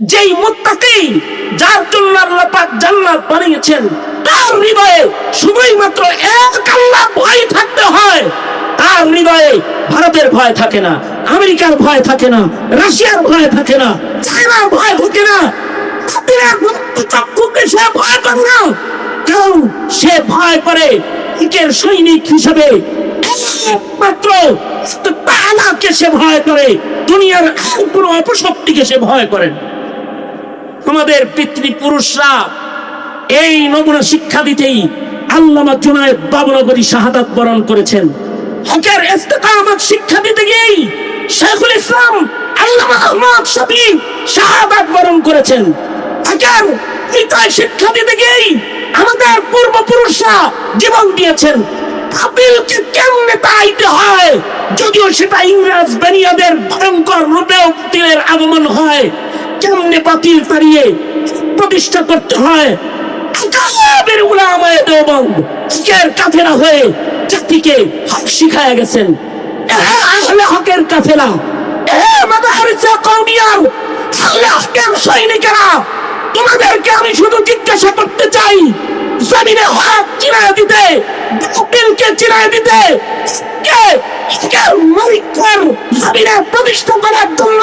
যেই মুত্তাকি, যার জন্য আল্লাহ পাক জান্নাত বানিয়েছেন, তার হৃদয়ে শুধুই মাত্র এক আল্লাহ ভয় থাকতে হয়। তার হৃদয়ে ভারতের ভয় থাকে না, আমেরিকার ভয় থাকে না, রাশিয়ার ভয় থাকে না, চায়নার ভয় থাকে না। চক্ষুকে সে ভয় করে না। সে ভয় করে ইকের সৈনিক হিসেবে। তালাকে সে ভয় করে, দুনিয়ার আর কোনো অপশক্তিকে সে ভয় করেন আমাদের পিতৃপুরুষরা এই নমুনা শিক্ষা দিতেই আল্লামা জুনায়েদ বাবনগরী শাহাদাত বরণ করেছেন। হকের ইস্তেকামত শিক্ষা দিতে গিয়েই শেখুল ইসলাম, আল্লামা আহমদ শফি শাহাদাত বরণ করেছেন। হকের হৃদয় শিক্ষা দিতে গিয়েই আমাদের পূর্বপুরুষরা জীবন দিয়েছেন। বাতিলকে কেমনে তাইতে হয়, যদিও সেটা ইংরেজ বেনিয়াদের ভয়ঙ্কর রূপেও বাতিলের আগমন হয়। কেমনে বাতিল তাড়িয়ে প্রতিষ্ঠা করতে হয়? কাফেলা হয়ে জাতিকে হক শিখায়া গেছেন। হকের কাফেলা তোমাদেরকে আমি শুধু জিজ্ঞাসা করতে চাই হক প্রতিষ্ঠা করার জন্য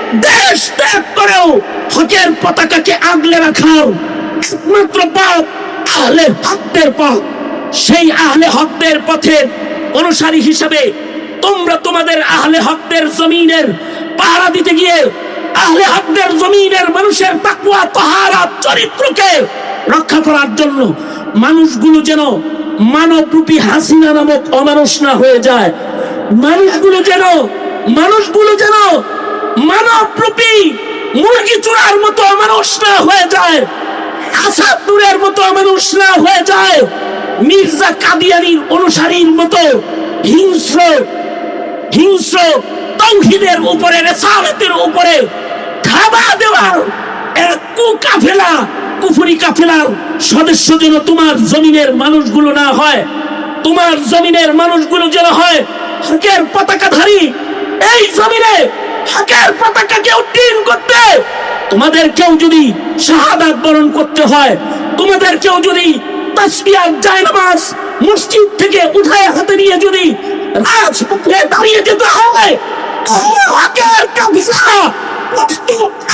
দেশ ত্যাগ করেও হকের পতাকাকে আগলে রাখার একমাত্র পথ আহলে হকদের পথ। সেই আহলে হকদের পথের অনুসারী হিসাবে তোমরা তোমাদের আহলে হকদের জমিনের পাহারা দিতে গিয়ে আহলে হকদের জমিনের মানুষের তাকুয়া তাহারা, চরিত্রকে রক্ষা করার জন্য মানুষগুলো যেন মানবরূপী হাসিনা নামক অমানুষ না হয়ে যায়। মানুষগুলো যেন মানুষগুলো যেন মানবরূপী মুরগি চূড়ার মতো অমানুষ না হয়ে যায়, আসাদ নূরের মতো মানুষ না হয়ে যায়, মির্জা কাদিয়ানির অনুসারীর মতো হিংস্র হিংস্র তৌহিদের উপরে, রেসালতের উপরে ধাবা দেওয়ার এক কু কাফেলা কুফুরি কাফেলার সদস্য যেন তোমার জমিনের মানুষগুলো না হয়, তোমার জমিনের মানুষগুলো যেন হয় হকের পতাকাধারী, এই জমিনে হকের পতাকাকে উড্ডীন করতে। তোমাদের কেউ যদি শাহাদাত বরণ করতে হয়, তোমাদের কেউ যদি তাসবিয়ার জায়নামাজ মসজিদ থেকে উঠায় হাতে নিয়ে যদি রাজপথে দাঁড়িয়ে যেতে হয় হকের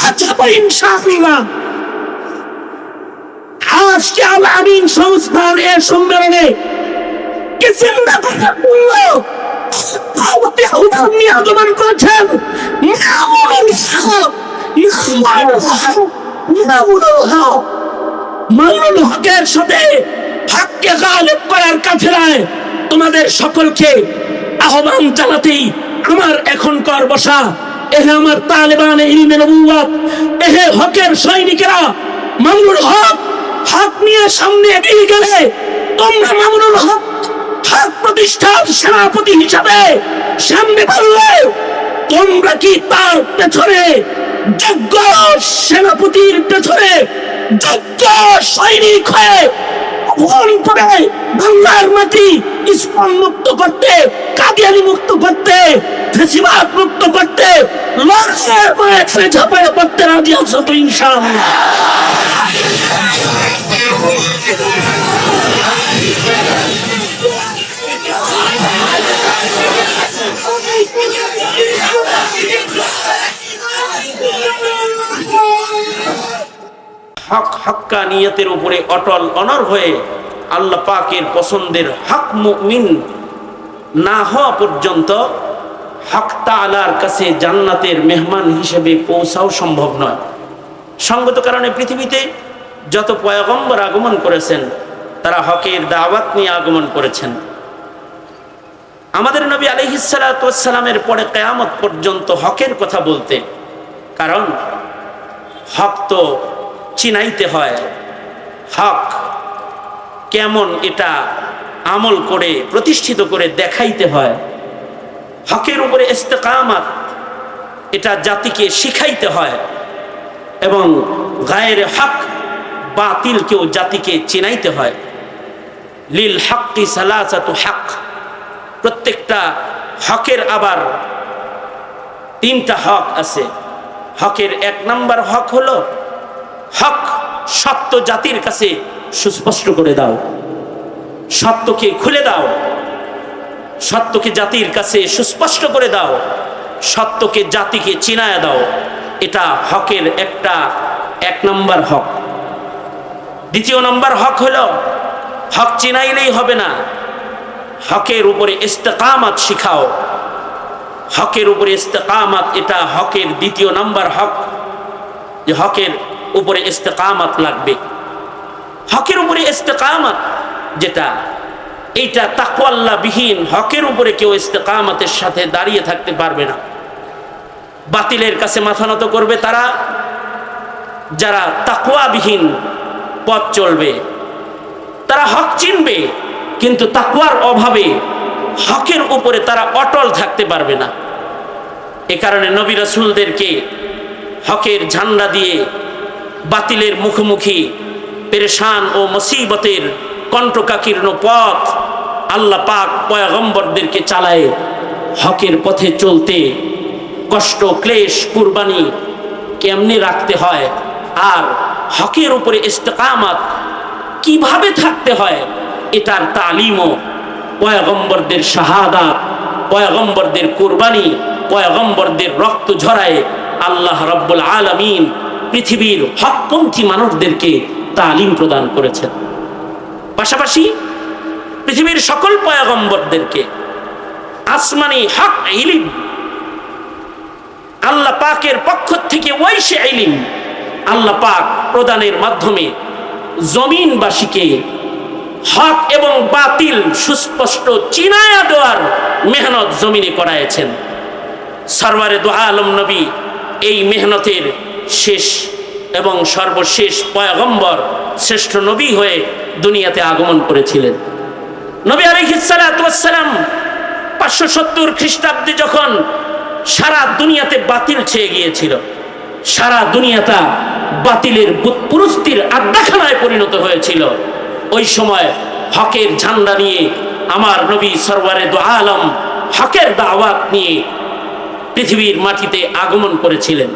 আচ্ছা ইনশাআল্লাহ। আজকে আল আমিন সংস্থান এর সম্মেলনে কে চিন্তা করে বলল আগমন করেছেন হকের সাথে হককে গালিব করার কাফেলায় তোমাদের সকলকে আহ্বান জানাতেই আমার এখনকার বসা এহে আমার তালেবান ইলমে নবুয়াত এহে হকের সৈনিকেরা মামুনুল হক হক নিয়ে সামনে এগিয়ে গেলে তোমরা মামুনুল হক হক প্রতিষ্ঠার সেনাপতি হিসাবে সামনে বললে তোমরা কি তার পেছনে যোগ্য সেনাপতির পেছনে যোগ্য সৈনিক হয়ে করে মুক্ত করতে, কাদিয়ানি মুক্ত করতে মুক্ত করতে হক হক্কা নিয়তের উপরে অটল, অনর হয়ে আল্লাহ পাকের পছন্দের হক মুমিন না হওয়া পর্যন্ত হক তালার কাছে জান্নাতের মেহমান হিসেবে পৌঁছাও সম্ভব নয়। সঙ্গত কারণে পৃথিবীতে যত পয়গম্বর আগমন করেছেন, তারা হকের দাওয়াত নিয়ে আগমন করেছেন। আমাদের নবী আলহিসালামের পরে কেয়ামত পর্যন্ত হকের কথা বলতে, কারণ হক তো চিনাইতে হয়। হক কেমন এটা আমল করে, প্রতিষ্ঠিত করে দেখাইতে হয়। হকের উপরে ইস্তেকামাত, এটা জাতিকে শিখাইতে হয় এবং গায়ের হক বাতিলকেও জাতিকে চিনাইতে হয়। লিল হকি সালাসাতু হক, প্রত্যেকটা হকের আবার তিনটা হক আছে। হকের এক নাম্বার হক হলো হক সত্য জাতির কাছে সুস্পষ্ট করে দাও। সত্যকে খুলে দাও। সত্যকে জাতির কাছে সুস্পষ্ট করে দাও। সত্যকে জাতিকে চিনায় দাও। এটা হকের একটা এক নম্বর হক। দ্বিতীয় নম্বর হক হলো, হক চিনাইলেই হবে না। হকের উপরে ইস্তেকামাত শিখাও। হকের উপরে ইস্তেকামাত, এটা হকের দ্বিতীয় নাম্বার হক। যে হকের উপরে ইস্তেকামাত লাগবে। হকের উপরে ইস্তেকামাত, যেটা এইটা তাকওয়াল্লা বিহীন হকের উপরে কেউ ইস্তেকামাতের সাথে দাঁড়িয়ে থাকতে পারবে না। বাতিলের কাছে মাথা নত করবে তারা, যারা তাকওয়াবিহীন পথ চলবে। তারা হক চিনবে, কিন্তু তাকওয়ার অভাবে হকের উপরে তারা অটল থাকতে পারবে না। এ কারণে নবী রাসূলদেরকে হকের ঝান্ডা দিয়ে বাতিলের মুখোমুখি, পেরেশান ও মুসিবতের কণ্ঠকাকীর্ণ পথ আল্লাহ পাক পয়গম্বরদেরকে চালায় হকের পথে চলতে। কষ্ট, ক্লেশ, কুরবানি কেমনে রাখতে হয় আর হকের উপরে ইস্তেকামাত কীভাবে থাকতে হয়, এটার তালিমও পয়গম্বরদের শাহাদাত, পয়গম্বরদের কুরবানি, পয়গম্বরদের রক্ত ঝরায় আল্লাহ রব্বুল আলমিন পৃথিবীর হকপন্থী মানুষদেরকে তালিম প্রদান করেছেন। পাশাপাশি পৃথিবীর সকল পয়াগম্বরদেরকে আসমানি হক ইলিম, আল্লাহ পাকের পক্ষ থেকে ওই সে ইলিম আল্লাহ পাক প্রদানের মাধ্যমে জমিনবাসীকে হক এবং বাতিল, সুস্পষ্ট চিনায়া দেওয়ার মেহনত জমিনে করাইছেন সরওয়ারে দোহা আলম নবী এই মেহনতের শেষ এবং সর্বশেষ পয়গম্বর শ্রেষ্ঠ নবী হয়ে দুনিয়াতে আগমন করেছিলেন। নবী আলহিসালাম পাঁচশো সত্তর খ্রিস্টাব্দে যখন সারা দুনিয়াতে বাতিল ছেয়ে গিয়েছিল, সারা দুনিয়াটা বাতিলের পুরস্তির আড্ডাখানায় পরিণত হয়েছিল। ওই সময় হকের ঝান্ডা নিয়ে আমার নবী সরওয়ারে দো আলম হকের দাওয়াত নিয়ে পৃথিবীর মাটিতে আগমন করেছিলেন।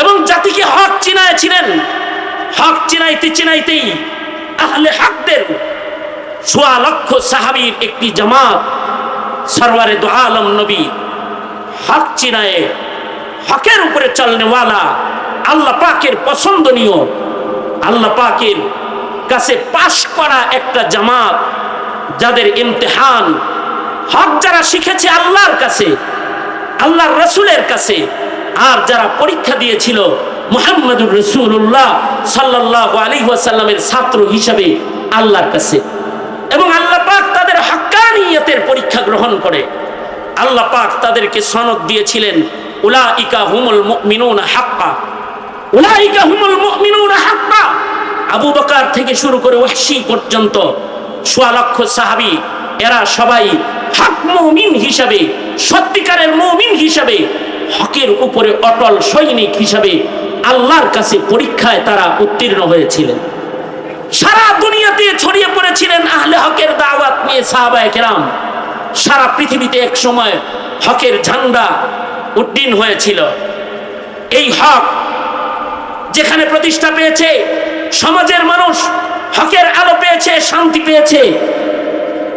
এবং জাতিকে হক চিনাইছিলেন হক চিনাইতে চিনাইতেই আহলে হকদের সোয়া লক্ষ সাহাবীর একটি জামাত, সরওয়ারে দো আলম নবী, হক চিনায়ে হকের উপরে চলনেওয়ালা আল্লাহ পাকের পছন্দনীয়, আল্লাহ পাকের কাছে পাশ করা একটা জামাত যাদের ইমতেহান। হক যারা শিখেছে আল্লাহর কাছে, আল্লাহর রসুলের কাছে আর যারা পরীক্ষা দিয়েছিল মোহাম্মদুর রসুল্লাহ সাল্লাহ আলী ওয়াসাল্লামের ছাত্র হিসাবে আল্লাহর কাছে। এবং আল্লাহ পাক তাদের হাক্কানিয়তের পরীক্ষা গ্রহণ করে। আল্লাহ পাক তাদেরকে সনদ দিয়েছিলেন উলা ইকা হুমুল মিনুন হাক্কা। উলা ইকা হুমুল মিনুন হাক্কা। আবু বকার থেকে শুরু করে ওয়াহশি পর্যন্ত সোয়া লক্ষ সাহাবি, এরা সবাই হক মৌমিন হিসাবে, সত্যিকারের মৌমিন হিসাবে হকের উপরে অটল সৈনিক হিসাবে আল্লাহর কাছে পরীক্ষায় তারা উত্তীর্ণ হয়েছিলেন। সারা দুনিয়াতে ছড়িয়ে পড়েছিলেন আহলে হকের দাওয়াত নিয়ে সাহাবায়ে কেরাম। সারা পৃথিবীতে এক সময় হকের ঝান্ডা উড্ডীন হয়েছিল। এই হক যেখানে প্রতিষ্ঠা পেয়েছে, সমাজের মানুষ হকের আলো পেয়েছে, শান্তি পেয়েছে,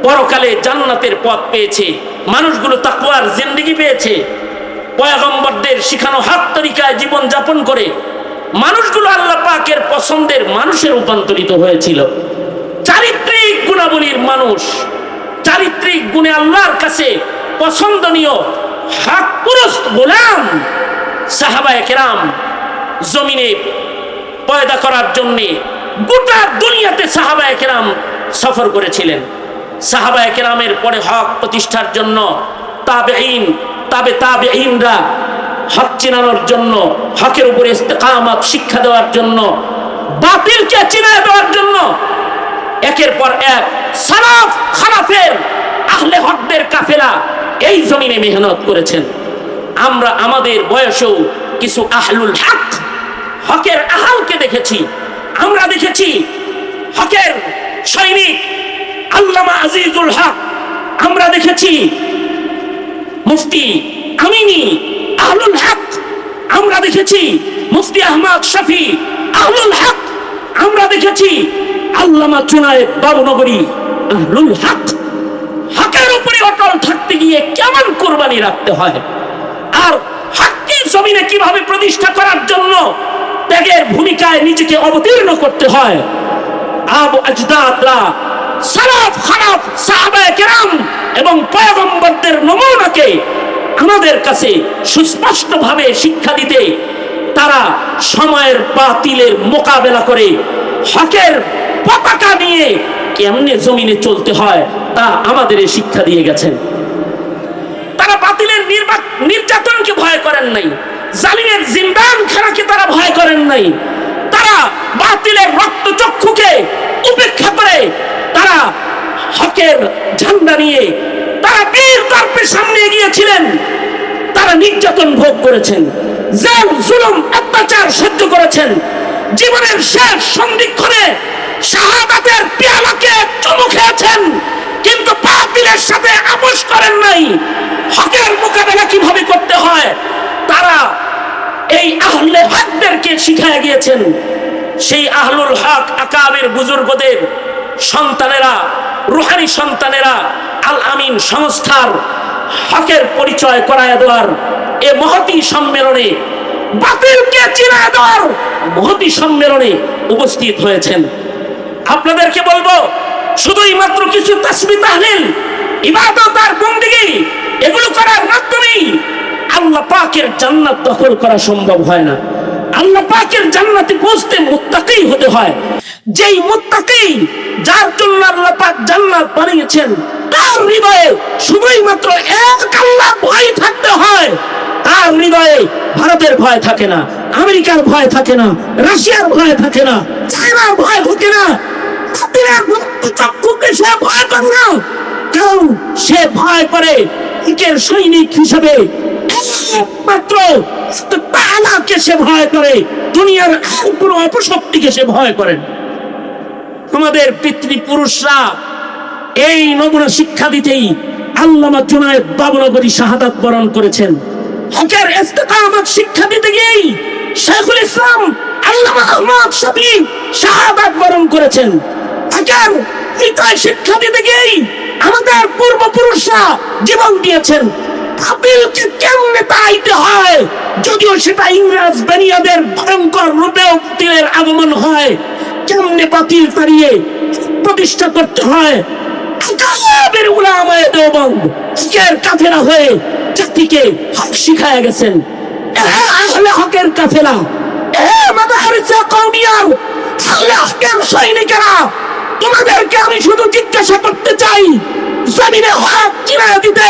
পরকালে জান্নাতের পথ পেয়েছে, মানুষগুলো তাকুয়ার জিন্দিগি পেয়েছে পয়গম্বরদের শিখানো হাত তরিকায় জীবন যাপন করে মানুষগুলো আল্লাহ পাকের পছন্দের মানুষের রূপান্তরিত হয়েছিল। চারিত্রিক গুণাবলীর মানুষ, চারিত্রিক গুণে আল্লাহর কাছে পছন্দনীয় হাক পুরুষ গোলাম সাহাবায়ে কেরাম জমিনে পয়দা করার জন্যে গোটা দুনিয়াতে সাহাবায়ে কেরাম সফর করেছিলেন। সাহাবায়ে কেরামের পরে হক প্রতিষ্ঠার জন্য তাবে ইন তাবে তাবে ইনরা হক চেনানোর জন্য, হকের উপরে ইস্তেকামাত, শিক্ষা দেওয়ার জন্য, বাতিলকে চিনায় দেওয়ার জন্য, একের পর এক সালাফ, খালাফের, আহলে হকদের কাফেলা এই জমিনে মেহনত করেছেন। আমরা আমাদের বয়সেও কিছু আহলুল হক, হকের আহালকে দেখেছি। আমরা দেখেছি হকের সৈনিক আল্লামা আজিজুল হক, আমরা দেখেছি মুফতি আমিনী আহলুল হক। আমরা দেখেছি মুফতি আহমদ শফি আহলুল হক। আমরা দেখেছি আল্লামা চুনায় বাবুনগরী আহলুল হক। হকের উপরে অটল থাকতে গিয়ে কেমন কোরবানি রাখতে হয়? আর হককে জমিনে কীভাবে প্রতিষ্ঠা করার জন্য ত্যাগের ভূমিকায় নিজেকে অবতীর্ণ করতে হয়? আবু আজদাদরা সালাফ কেরাম এবং পয়গম্বরদের নমুনাকে আমাদের কাছে সুস্পষ্টভাবে শিক্ষা দিতে তারা সময়ের বাতিলের মোকাবেলা করে হকের পতাকা নিয়ে কেমনে জমিনে চলতে হয় তা আমাদের শিক্ষা দিয়ে গেছেন। তারা বাতিলের নির্যাতনকে ভয় করেন নাই, জালিমের জিন্দান খানাকে তারা ভয় করেন নাই। তারা বাতিলের রক্ত চক্ষুকে উপেক্ষা করে তারা হকের ঝান্ডা নিয়ে, তারা বীর দর্পের সামনে গিয়েছিলেন তারা নির্যাতন ভোগ করেছেন, জেল, জুলুম, অত্যাচার সহ্য করেছেন। জীবনের শেষ সন্ধিক্ষণে শাহাদাতের পেয়ালাকে চুমু খেয়েছেন, কিন্তু বাতিলের সাথে আপোষ করেন নাই। হকের মোকাবেলা কীভাবে করতে হয়? তারা এই আহলে হকদেরকে শিখায় গিয়েছেন। সেই আহলুল হক আকাবের বুজুর্গদের সন্তানেরা, রুহানি সন্তানেরা আল আমিন সংস্থার হকের পরিচয় করায় দেওয়ার এ মহতি সম্মেলনে বাতিলকে চিনায় দেওয়ার মহতি সম্মেলনে উপস্থিত হয়েছেন। আপনাদেরকে বলব, শুধুই মাত্র কিছু তাসমি তাহলিল, ইবাদত আর বন্দিগি, এগুলো করার মাধ্যমেই আল্লাহ পাকের জান্নাত দখল করা সম্ভব হয় না। আল্লাহ পাকের জান্নাতে পৌঁছতে মুত্তাকি হতে হয়। যেই মুত্তাকি, যার জন্য আল্লাহ পাক জান্নাত বানিয়েছেন, তার হৃদয়ে শুধুই মাত্র এক আল্লাহ ভয় থাকতে হয়। তার হৃদয়ে ভারতের ভয় থাকে না, আমেরিকার ভয় থাকে না, রাশিয়ার ভয় থাকে না, চায়নার ভয় থাকে না। চক্ষুকে সে ভয় করে না। কারণ সে ভয় করে ইকের সৈনিক হিসেবে শিক্ষা দিতেই আল্লামা বাবনগরী বরণ করেছেন। হকের ইস্তেকামত শিক্ষা দিতে গিয়েই শেখুল ইসলাম, আল্লামা বরণ করেছেন। শিক্ষা দিতে গিয়েই আমাদের পূর্বপুরুষরা জীবন দিয়েছেন। বাতিলকে কেমনে তাইতে হয়? যদিও সেটা ইংরেজ বেনিয়াদের ভয়ঙ্কর রূপেও বাতিলের আগমন হয়, কেমনে বাতিল তাড়িয়ে প্রতিষ্ঠা করতে হয়? তোমাদেরকে আমি শুধু জিজ্ঞাসা করতে চাই, জমিনে হক চিনায় দিতে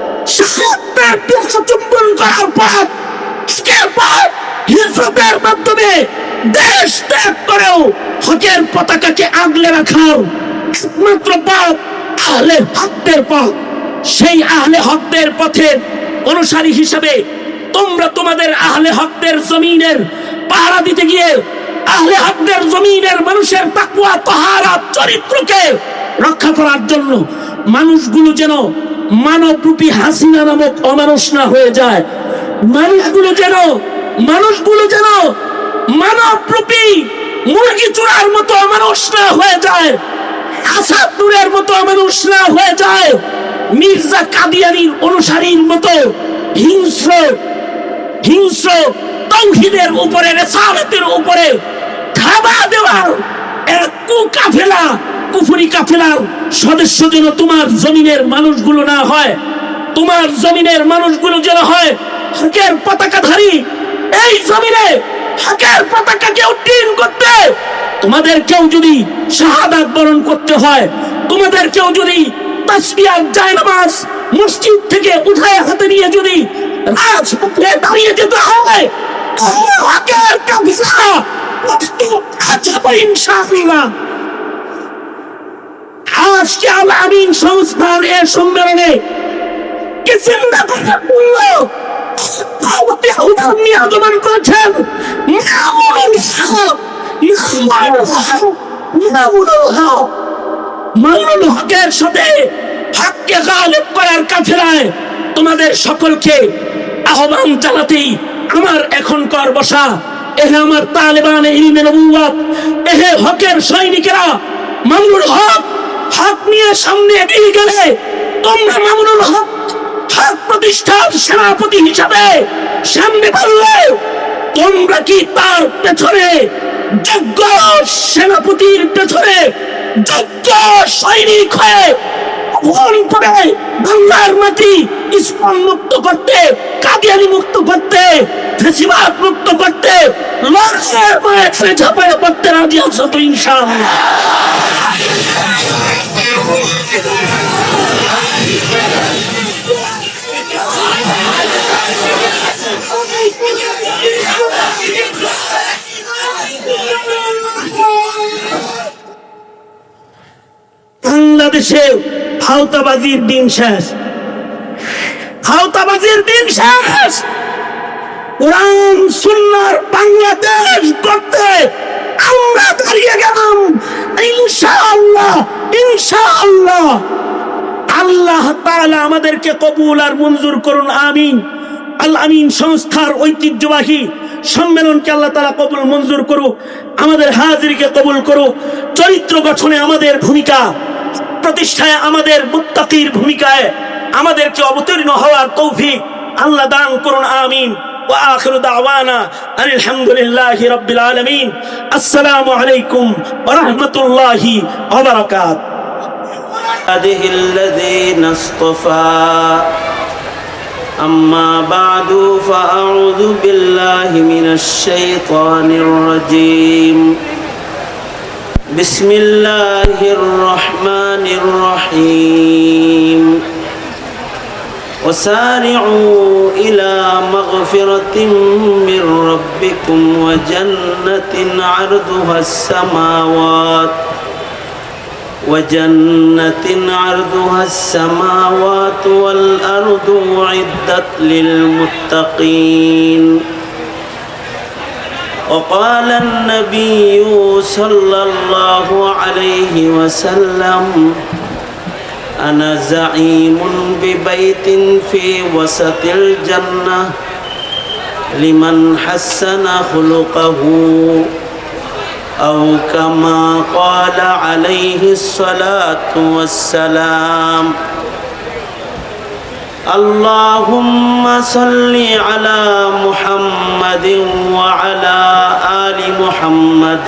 দেশ ত্যাগ করেও হকের পতাকাকে আগলে পথ সেই আহলে অনুসারী হিসেবে তোমরা তোমাদের আহলে হকদের জমিনের পাহারা দিতে গিয়ে আহলে হকদের জমিনের মানুষের তাকুয়া তাহারা চরিত্রকে রক্ষা করার জন্য মানুষগুলো যেন মানবরূপী হাসিনা নামক অমানুষ না হয়ে যায়। মানুষগুলো যেন মানুষগুলো যেন মানবরূপী মুরগি চূড়ার মতো মানুষ না হয়ে যায়, আসাদ নূরের মতো মানুষ না হয়ে যায়, মির্জা কাদিয়ানির অনুসারীর মতো হিংস্র হিংস্র তৌহিদের উপরে, রেসালতের উপরে খাবা দেওয়ার এক কু কাফেলা কুফুরি কাফেলার সদস্য যেন তোমার জমিনের মানুষগুলো না হয়, তোমার জমিনের মানুষগুলো যেন হয় হকের পতাকাধারী। এই জমিনে হকের পতাকাকে উড্ডীন করতে তোমাদের কেউ যদি শাহাদাত বরণ করতে হয় তোমাদের কেউ যদি জায়নামাজ মসজিদ থেকে উঠায় হাতে নিয়ে যদি রাজপথে দাঁড়িয়ে যেতে হয় হকের আচ্ছা ইনশাআল্লাহ। আজকে আল আমিন সংস্থার এ সম্মেলনে? কে চিন্তা করে বলল? হুদার নিয়ে আগমন করেছেন। মামুনুল হকের সাথে হককে গালেব করার কাফেলায় তোমাদের সকলকে আহ্বান জানাতেই আমার এখনকার বসা। এহে আমার তালেবান ইলমে নবুয়াত এহে হকের সৈনিকেরা মামুনুল হক হক নিয়ে সামনে এগিয়ে গেলে তোমরা মামুনুল হক হক প্রতিষ্ঠার সেনাপতি হিসাবে সামনে বললে তোমরা কি তার পেছনে যোগ্য সেনাপতির পেছনে যোগ্য সৈনিক হয়ে বাংলার মাটি ইসলাম মুক্ত করতে কাদিয়ানি মুক্ত করতে করতে রাজি আছো তো বাংলাদেশে ফাউতাবাজির দিন শেষ। ফাউতাবাজির দিন শেষ! কোরআন সুন্নার বাংলাদেশ করতে আমরা দাঁড়িয়ে গেলাম। ইনশাআল্লাহ ইনশাআল্লাহ। আল্লাহ তাআলা আমাদেরকে কবুল আর মঞ্জুর করুন, আমিন। আল আমিন সংস্থার ঐতিহ্যবাহী সম্মেলনকে আল্লাহ তাআলা কবুল, মঞ্জুর করুক, আমাদের হাজিরকে কবুল করুক। চরিত্র গঠনে আমাদের ভূমিকা, প্রতিষ্ঠায় আমাদের মুত্তাকির ভূমিকায় আমাদেরকে অবতীর্ণ হওয়ার তৌফিক আল্লাহ দান করুন, আমিন। وآخر دعوانا أن الحمد لله رب العالمين. السلام عليكم ورحمة الله وبركاته. هذه الذين اصطفى. أما بعد فأعوذ بالله من الشيطان الرجيم. بسم الله الرحمن الرحيم. وسارعوا إلى مغفرة من ربكم وجنة عرضها السماوات وجنة عرضها السماوات والأرض أعدت للمتقين. وقال النبي صلى الله عليه وسلم أنا زعيم ببيت في وسط الجنة. لمن حسن خلقه أو كما قال عليه الصلاة والسلام. اللهم صل على محمد وعلى آل محمد.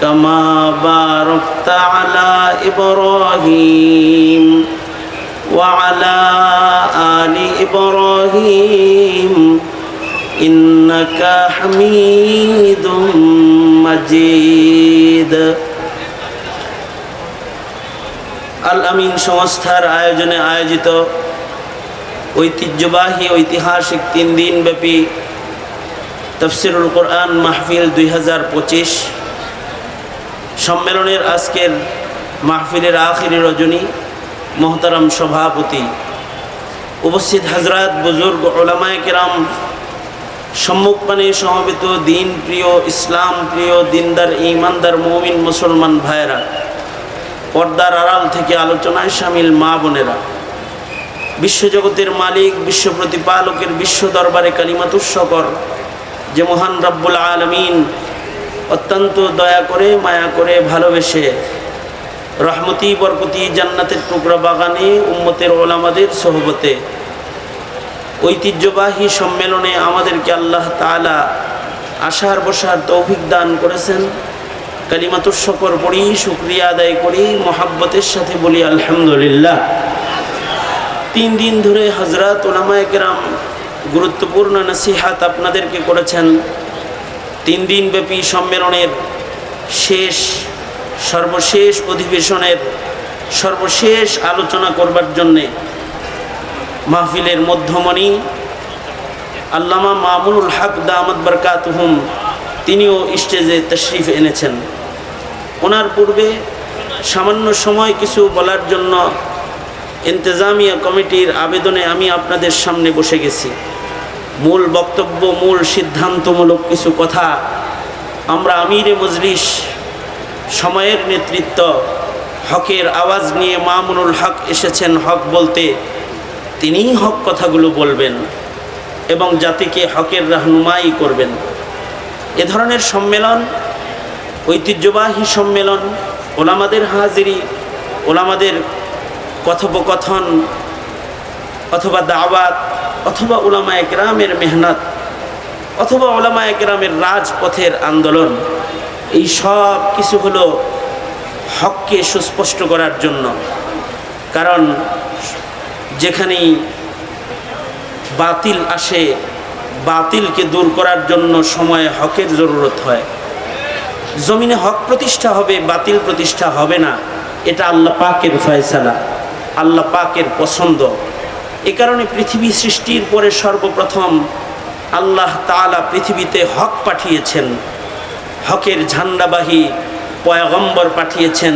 كما باركت على إبراهيم وعلى آل إبراهيم إنك حميد مجيد আল আমিন সংস্থার আয়োজনে আয়োজিত ঐতিহ্যবাহী ঐতিহাসিক তিন দিন ব্যাপী তফসিরুল কোরআন মাহফিল দুই হাজার পঁচিশ সম্মেলনের আজকের মাহফিলের আখিরি রজনী মোহতারাম সভাপতি উপস্থিত হাজরাত বুজুর্গ ওলামায় কেরাম সম্মুখপানে সমবেত দিন প্রিয় ইসলাম প্রিয় দিনদার ইমানদার মৌমিন মুসলমান ভাইরা পর্দার আড়াল থেকে আলোচনায় সামিল মা বোনেরা, বিশ্বজগতের মালিক, বিশ্ব প্রতিপালকের বিশ্ব দরবারে কালিমাতুর শকর যে মহান রব্বুল আলমিন অত্যন্ত দয়া করে, মায়া করে ভালোবেসে রহমতি, বরকতি, জান্নাতের টুকরা বাগানে, উম্মতের ওলামাদের সহবতে ঐতিহ্যবাহী সম্মেলনে আমাদেরকে আল্লাহ তালা আশার বসার তৌফিক দান করেছেন। কালিমাতুর শকর পড়ি, শুক্রিয়া আদায় করি, মহাব্বতের সাথে বলি, আলহামদুলিল্লাহ। তিন দিন ধরে হজরত ওলামায় কেরাম গুরুত্বপূর্ণ নসিহাত আপনাদেরকে করেছেন। তিন দিন ব্যাপী সম্মেলনের শেষ, সর্বশেষ অধিবেশনের সর্বশেষ আলোচনা করবার জন্যে মাহফিলের মধ্যমণি আল্লামা মামুনুল হক দামদ বরকাতহুম তিনিও স্টেজে তশরিফ এনেছেন। ওনার পূর্বে সামান্য সময় কিছু বলার জন্য ইন্তেজামিয়া কমিটির আবেদনে আমি আপনাদের সামনে বসে গেছি। মূল বক্তব্য, মূল সিদ্ধান্তমূলক কিছু কথা আমরা আমিরে মজলিস সময়ের নেতৃত্ব, হকের আওয়াজ নিয়ে মামুনুল হক এসেছেন হক বলতে, তিনিই হক কথাগুলো বলবেন এবং জাতিকে হকের রাহনুমাই করবেন। এ ধরনের সম্মেলন, ঐতিহ্যবাহী সম্মেলন, ওলামাদের হাজিরি, ওলামাদের কথোপকথন অথবা দাওয়াত অথবা ওলামা একরামের মেহনত, অথবা ওলামা একরামের রাজপথের আন্দোলন, এই সব কিছু হলো হককে সুস্পষ্ট করার জন্য। কারণ যেখানেই বাতিল আসে, বাতিলকে দূর করার জন্য সময়ে হকের জরুরত হয়। জমিনে হক প্রতিষ্ঠা হবে, বাতিল প্রতিষ্ঠা হবে না। এটা আল্লাহ পাকের ফয়সালা, আল্লাহ পাকের পছন্দ। এ কারণে পৃথিবী সৃষ্টির পরে সর্বপ্রথম আল্লাহ তাআলা পৃথিবীতে হক পাঠিয়েছেন। হকের ঝান্ডাবাহী পয়গম্বর পাঠিয়েছেন।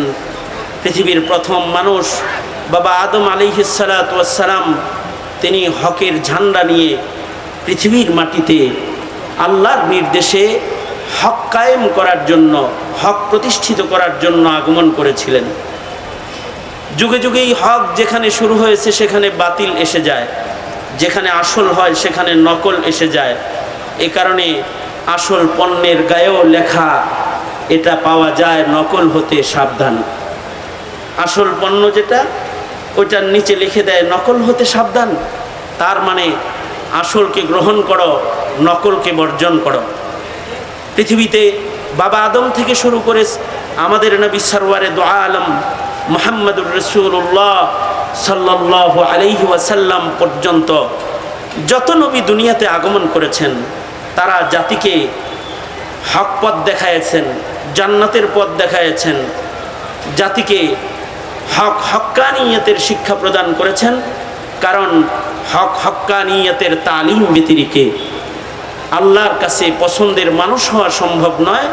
পৃথিবীর প্রথম মানুষ বাবা আদম আলিহিসালাম তিনি হকের ঝান্ডা নিয়ে পৃথিবীর মাটিতে আল্লাহর নির্দেশে হক কায়েম করার জন্য, হক প্রতিষ্ঠিত করার জন্য আগমন করেছিলেন। যুগে যুগেই হক যেখানে শুরু হয়েছে সেখানে বাতিল এসে যায়। যেখানে আসল হয় সেখানে নকল এসে যায়। এ কারণে আসল পণ্যের গায়েও লেখা, এটা পাওয়া যায় নকল হতে সাবধান। আসল পণ্য যেটা, ওইটার নিচে লিখে দেয়, নকল হতে সাবধান। তার মানে আসলকে গ্রহণ করো, নকলকে বর্জন করো। পৃথিবীতে বাবা আদম থেকে শুরু করে আমাদের নবী সরওয়ারে দোয়া আলম মোহাম্মদুর রসুল্লাহ সাল্লাহ আলহি ওয়াসাল্লাম পর্যন্ত যত নবী দুনিয়াতে আগমন করেছেন, তারা জাতিকে হক পথ দেখায়েছেন জান্নাতের পথ দেখায়েছেন জাতিকে হক হক্কানিয়তের শিক্ষা প্রদান করেছেন, কারণ হক হক্কানিয়তের তালিম ব্যতিরিকে। আল্লাহর কাছে পছন্দের মানুষ হওয়া সম্ভব নয়